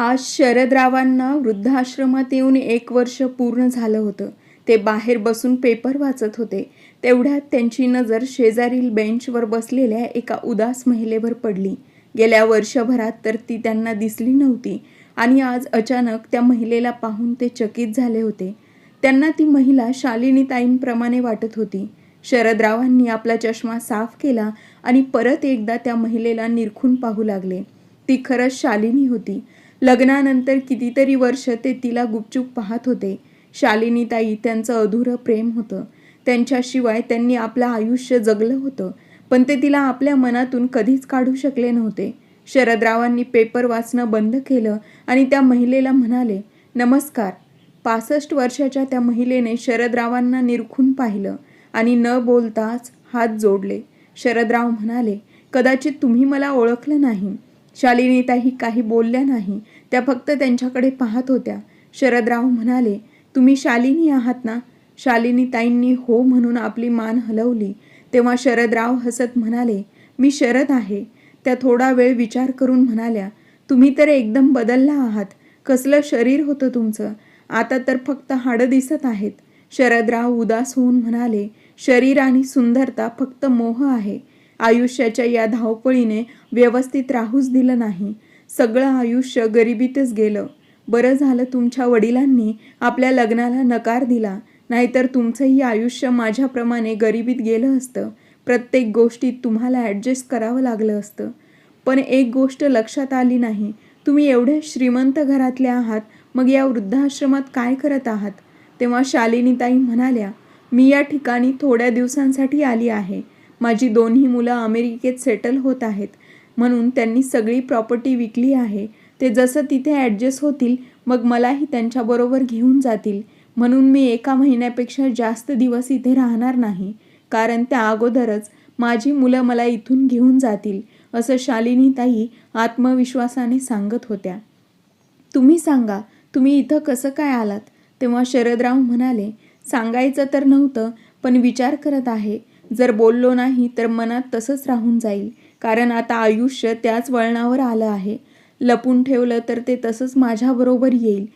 आज शरदरावांना वृद्धाश्रमात येऊन एक वर्ष पूर्ण झालं होतं. ते बाहेर बसून पेपर वाचत होते. तेवढ्यात त्यांची नजर शेजारील बेंचवर बसलेल्या एका उदास महिलेवर पडली. गेल्या वर्षभरात तर ती त्यांना दिसली नव्हती आणि आज अचानक त्या महिलेला पाहून ते चकित झाले होते. त्यांना ती महिला शालिनीताईंप्रमाणे वाटत होती. शरदरावांनी आपला चष्मा साफ केला आणि परत एकदा त्या महिलेला निरखून पाहू लागले. ती खरंच शालिनी होती. लग्नानंतर कितीतरी वर्ष ते तिला गुपचूप पाहत होते. शालिनीताई त्यांचं अधुरं प्रेम होतं. त्यांच्याशिवाय त्यांनी आपलं आयुष्य जगलं होतं पण ते तिला आपल्या मनातून कधीच काढू शकले नव्हते. शरदरावांनी पेपर वाचणं बंद केलं आणि त्या महिलेला म्हणाले नमस्कार. पासष्ट वर्षाच्या त्या महिलेने शरदरावांना निरखून पाहिलं आणि न बोलताच हात जोडले. शरदराव म्हणाले कदाचित तुम्ही मला ओळखलं नाही. शालिनीताही काही बोलल्या नाही. त्या फक्त त्यांच्याकडे पाहत होत्या. शरदराव म्हणाले तुम्ही शालिनी आहात ना? शालिनीताईंनी हो म्हणून आपली मान हलवली. तेव्हा शरदराव हसत म्हणाले मी शरद आहे. त्या थोडा वेळ विचार करून म्हणाल्या तुम्ही तर एकदम बदलला आहात. कसलं शरीर होतं तुमचं? आता तर फक्त हाडं दिसत आहेत. शरदराव उदास होऊन म्हणाले शरीर आणि सुंदरता फक्त मोह आहे. आयुष्याच्या या धावपळीने व्यवस्थित राहूच दिलं नाही. सगळं आयुष्य गरिबीतच गेलं. बरं झालं तुमच्या वडिलांनी आपल्या लग्नाला नकार दिला. नाहीतर तुमचंही आयुष्य माझ्याप्रमाणे गरिबीत गेलं असतं. प्रत्येक गोष्टीत तुम्हाला ॲडजस्ट करावं लागलं असतं. पण एक गोष्ट लक्षात आली नाही. तुम्ही एवढे श्रीमंत घरातले आहात. मग या वृद्धाश्रमात काय करत आहात? तेव्हा शालिनीताई म्हणाल्या मी या ठिकाणी थोड्या दिवसांसाठी आली आहे. माझी दोन्ही मुलं अमेरिकेत सेटल होत आहेत. म्हणून त्यांनी सगळी प्रॉपर्टी विकली आहे. ते जसं तिथे ॲडजस्ट होतील मग मलाही त्यांच्याबरोबर घेऊन जातील. म्हणून मी एका महिन्यापेक्षा जास्त दिवस इथे राहणार नाही. कारण त्या अगोदरच माझी मुलं मला इथून घेऊन जातील असं शालिनीताई आत्मविश्वासाने सांगत होत्या. तुम्ही सांगा तुम्ही इथं कसं काय आलात? तेव्हा शरदराव म्हणाले सांगायचं तर नव्हतं पण विचार करत आहे. जर बोललो नाही तर मनात तसंच राहून जाईल. कारण आता आयुष्य त्याच वळणावर आलं आहे. लपून ठेवलं तर ते तसंच माझ्याबरोबर येईल.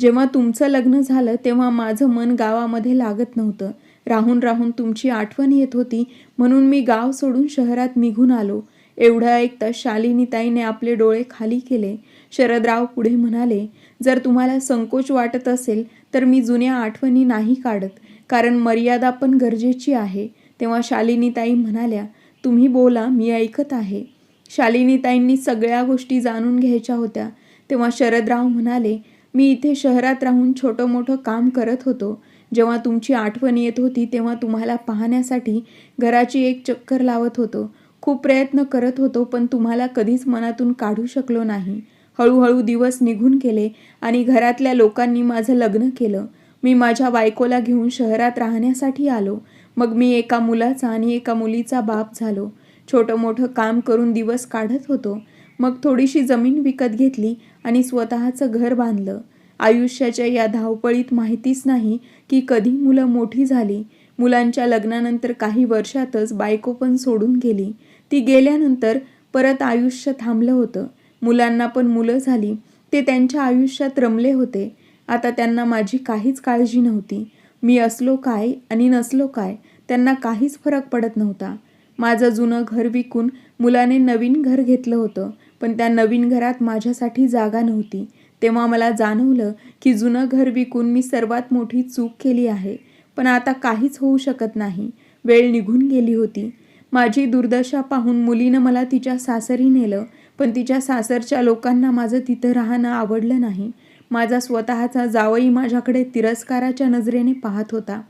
जेव्हा तुमचं लग्न झालं तेव्हा माझं मन गावामध्ये लागत नव्हतं. राहून राहून तुमची आठवण येत होती म्हणून मी गाव सोडून शहरात निघून आलो. एवढं ऐकता शालिनीताईने आपले डोळे खाली केले. शरदराव पुढे म्हणाले जर तुम्हाला संकोच वाटत असेल तर मी जुन्या आठवणी नाही काढत. कारण मर्यादा पण गरजेची आहे. तेव्हा शालिनीताई म्हणाल्या तुम्ही बोला मी ऐकत आहे. शालिनीताईंनी सगळ्या गोष्टी जाणून घ्यायच्या होत्या. तेव्हा शरदराव म्हणाले मी इथे शहरात राहून छोटं मोठं काम करत होतो. जेव्हा तुमची आठवण येत होती तेव्हा तुम्हाला पाहण्यासाठी घराची एक चक्कर लावत होतो. खूप प्रयत्न करत होतो पण तुम्हाला कधीच मनातून काढू शकलो नाही. हळूहळू दिवस निघून गेले आणि घरातल्या लोकांनी माझं लग्न केलं. मी माझ्या बायकोला घेऊन शहरात राहण्यासाठी आलो. मग मी एका मुलाचा आणि एका मुलीचा बाप झालो. छोटं मोठं काम करून दिवस काढत होतो. मग थोडीशी जमीन विकत घेतली आणि स्वतःचं घर बांधलं. आयुष्याच्या या धावपळीत माहितीच नाही की कधी मुलं मोठी झाली. मुलांच्या लग्नानंतर काही वर्षातच बायको पण सोडून गेली. ती गेल्यानंतर परत आयुष्य थांबलं होतं. मुलांना पण मुलं झाली. ते त्यांच्या आयुष्यात रमले होते. आता त्यांना माझी काहीच काळजी नव्हती. मी असलो काय आणि नसलो काय त्यांना काहीच फरक पडत नव्हता. माझं जुनं घर विकून मुलाने नवीन घर घेतलं होतं पण त्या नवीन घरात माझ्यासाठी जागा नव्हती. तेव्हा मला जाणवलं की जुनं घर विकून मी सर्वात मोठी चूक केली आहे पण आता काहीच होऊ शकत नाही. वेळ निघून गेली होती. माझी दुर्दशा पाहून मुलीनं मला तिच्या सासरी नेलं पण तिच्या सासरच्या लोकांना माझं तिथं राहणं आवडलं नाही. माझा स्वतःचा जावई माझ्याकडे तिरस्काराच्या नजरेने पाहत होता.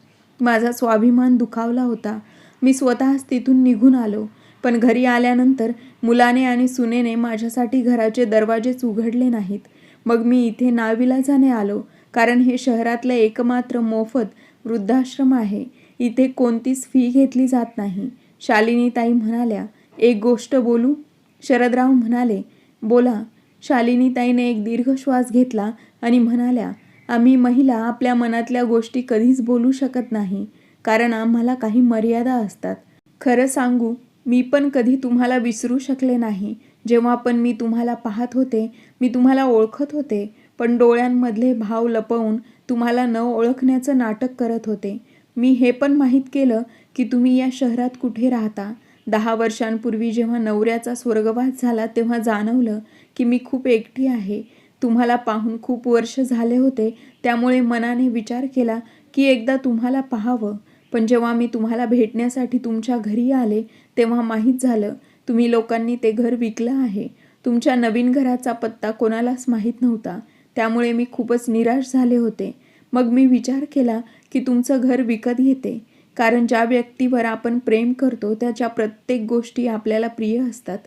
माझा स्वाभिमान दुखावला होता. मी स्वतःच तिथून निघून आलो. पण घरी आल्यानंतर मुलाने आणि सुनेने माझ्यासाठी घराचे दरवाजेच उघडले नाहीत. मग मी इथे नाविलाजाने आलो कारण हे शहरातलं एकमात्र मोफत वृद्धाश्रम आहे. इथे कोणतीच फी घेतली जात नाही. शालिनीताई म्हणाल्या एक गोष्ट बोलू? शरदराव म्हणाले बोला. शालिनीताईने एक दीर्घ श्वास घेतला आणि म्हणाल्या आम्ही महिला आपल्या मनातल्या गोष्टी कधीच बोलू शकत नाही कारण आम्हाला काही मर्यादा असतात. खरं सांगू मी पण कधी तुम्हाला विसरू शकले नाही. जेव्हा पण मी तुम्हाला पाहत होते मी तुम्हाला ओळखत होते पण डोळ्यांमधले भाव लपवून तुम्हाला न ओळखण्याचं नाटक करत होते. मी हे पण माहीत केलं की तुम्ही या शहरात कुठे राहता. दहा वर्षांपूर्वी जेव्हा नवऱ्याचा स्वर्गवास झाला तेव्हा जाणवलं की मी खूप एकटी आहे. तुम्हाला पाहून खूप वर्ष झाले होते. त्यामुळे मनाने विचार केला की एकदा तुम्हाला पाहावं. पण जेव्हा मी तुम्हाला भेटण्यासाठी तुमच्या घरी आले तेव्हा माहीत झालं तुम्ही लोकांनी ते घर विकलं आहे. तुमच्या नवीन घराचा पत्ता कोणालाच माहीत नव्हता. त्यामुळे मी खूपच निराश झाले होते. मग मी विचार केला की तुमचं घर विकत घेते. कारण ज्या व्यक्तीवर आपण प्रेम करतो त्याच्या प्रत्येक गोष्टी आपल्याला प्रिय असतात.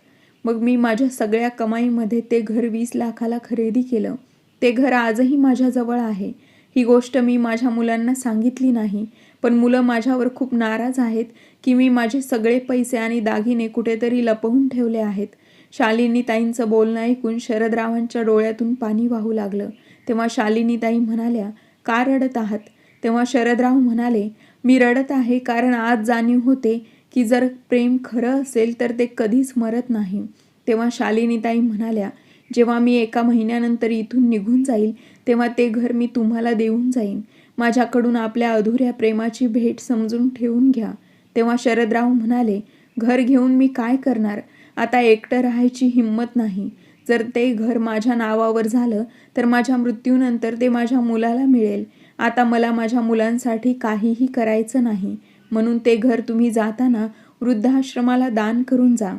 मग मी माझ्या सगळ्या कमाईमध्ये ते घर वीस लाखाला खरेदी केलं. ते घर आजही माझ्याजवळ आहे. ही गोष्ट मी माझ्या मुलांना सांगितली नाही पण मुलं माझ्यावर खूप नाराज आहेत की मी माझे सगळे पैसे आणि दागिने कुठेतरी लपवून ठेवले आहेत. शालिनी ताईंचं बोलणं ऐकून शरदरावांच्या डोळ्यातून पाणी वाहू लागलं. तेव्हा शालिनी ताई म्हणाल्या का रडत आहात? तेव्हा शरदराव म्हणाले मी रडत आहे कारण आज जाणीव होते की जर प्रेम खरं असेल तर ते कधीच मरत नाही. तेव्हा शालिनीताई म्हणाल्या जेव्हा मी एका महिन्यानंतर इथून निघून जाईल तेव्हा ते घर मी तुम्हाला देऊन जाईन. माझ्याकडून आपल्या अधुऱ्या प्रेमाची भेट समजून ठेवून घ्या. तेव्हा शरदराव म्हणाले घर घेऊन मी काय करणार? आता एकटं राहायची हिंमत नाही. जर ते घर माझ्या नावावर झालं तर माझ्या मृत्यूनंतर ते माझ्या मुलाला मिळेल. आता मला माझ्या मुलांसाठी काहीही करायचं नाही. म्हणून ते घर तुम्ही जाताना वृद्धाश्रमाला दान करून जा.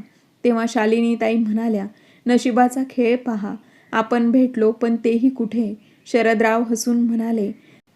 तेव्हा शालिनीताई म्हणाल्या नशिबाचा खेळ पहा. आपण भेटलो पण तेही कुठे? शरदराव हसून म्हणाले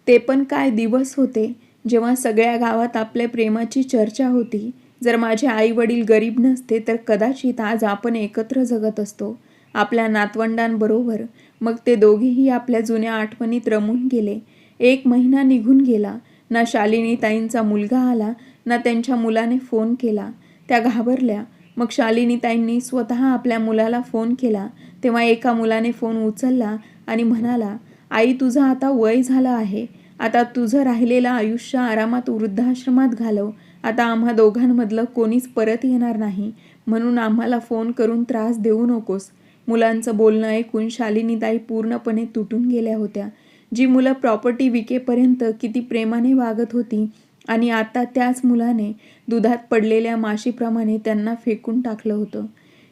ते पण काय दिवस होते. जेव्हा सगळ्या गावात आपल्या प्रेमाची चर्चा होती. जर माझे आई वडील गरीब नसते तर कदाचित आज आपण एकत्र जगत असतो. आपल्या नातवंडांबरोबर. मग ते दोघेही आपल्या जुन्या आठवणीत रमून गेले. एक महिना निघून गेला. ना शालिनीताईंचा मुलगा आला ना त्यांच्या मुलाने फोन केला. त्या घाबरल्या. मग शालिनीताईंनी स्वतः आपल्या मुलाला फोन केला. तेव्हा एका मुलाने फोन उचलला आणि म्हणाला आई तुझं आता वय झालं आहे. आता तुझं राहिलेलं आयुष्य आरामात वृद्धाश्रमात घालव. आता आम्हा दोघांमधलं कोणीच परत येणार नाही. म्हणून आम्हाला फोन करून त्रास देऊ नकोस. मुलांचं बोलणं ऐकून शालिनीताई पूर्णपणे तुटून गेल्या होत्या. जी मुलं प्रॉपर्टी विकेपर्यंत किती प्रेमाने वागत होती आणि आता त्याच मुलाने दुधात पडलेल्या माशीप्रमाणे त्यांना फेकून टाकलं होतं.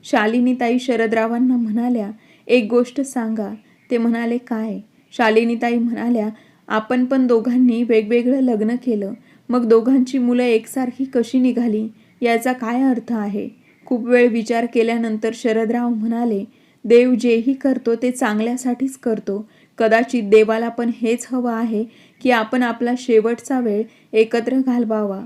शालिनीताई शरदरावांना म्हणाल्या एक गोष्ट सांगा. ते म्हणाले काय? शालिनीताई म्हणाल्या आपण पण दोघांनी वेगवेगळं लग्न केलं. मग दोघांची मुलं एकसारखी कशी निघाली? याचा काय अर्थ आहे? खूप वेळ विचार केल्यानंतर शरदराव म्हणाले देव जेही करतो ते चांगल्यासाठीच करतो. कदाचित देवाला पण हेच हवं आहे की आपण आपला शेवटचा वेळ एकत्र घालवावा.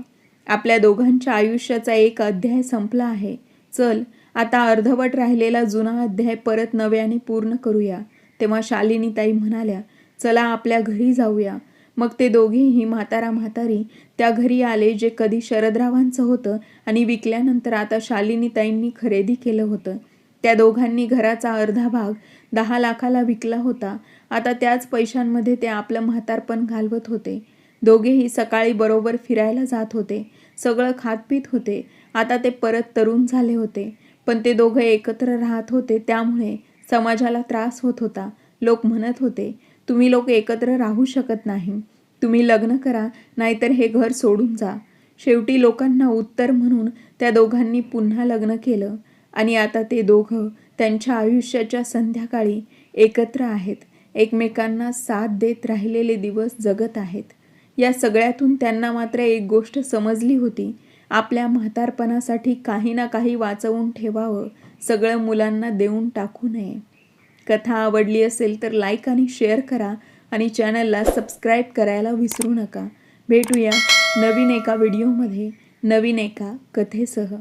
आपल्या दोघांच्या आयुष्याचा एक अध्याय संपला आहे. चल आता अर्धवट राहिलेला जुना अध्याय परत नव्याने पूर्ण करूया. तेव्हा शालिनीताई म्हणाल्या चला आपल्या घरी जाऊया. मग ते दोघेही म्हातारा म्हातारी त्या घरी आले जे कधी शरदरावांचं होतं आणि विकल्यानंतर आता शालिनीताईंनी खरेदी केलं होतं. त्या दोघांनी घराचा अर्धा भाग दहा लाखाला विकला होता आता त्याच पैशांमध्ये ते आपलं म्हातारपण घालवत होते. दोघेही सकाळी बरोबर फिरायला जात होते. सगळं खातपीत होते. आता ते परत तरुण झाले होते. पण ते दोघं एकत्र राहत होते त्यामुळे समाजाला त्रास होत होता. लोक म्हणत होते तुम्ही लोक एकत्र राहू शकत नाही. तुम्ही लग्न करा नाहीतर हे घर सोडून जा. शेवटी लोकांना उत्तर म्हणून त्या दोघांनी पुन्हा लग्न केलं. आणि आता ते दोघं त्यांच्या आयुष्याच्या संध्याकाळी एकत्र आहेत. एकमेकांना साथ देत राहिलेले दिवस जगत आहेत. या सगळ्यातून त्यांना मात्र एक गोष्ट समजली होती. आपल्या म्हातारपणासाठी काही ना काही वाचवून ठेवावं सगळं मुलांना देऊन टाकू नये. कथा आवडली असेल तर लाईक आणि शेअर करा आणि चॅनलला सबस्क्राईब करायला विसरू नका. भेटूया नवीन एका व्हिडिओमध्ये नवीन एका कथेसह.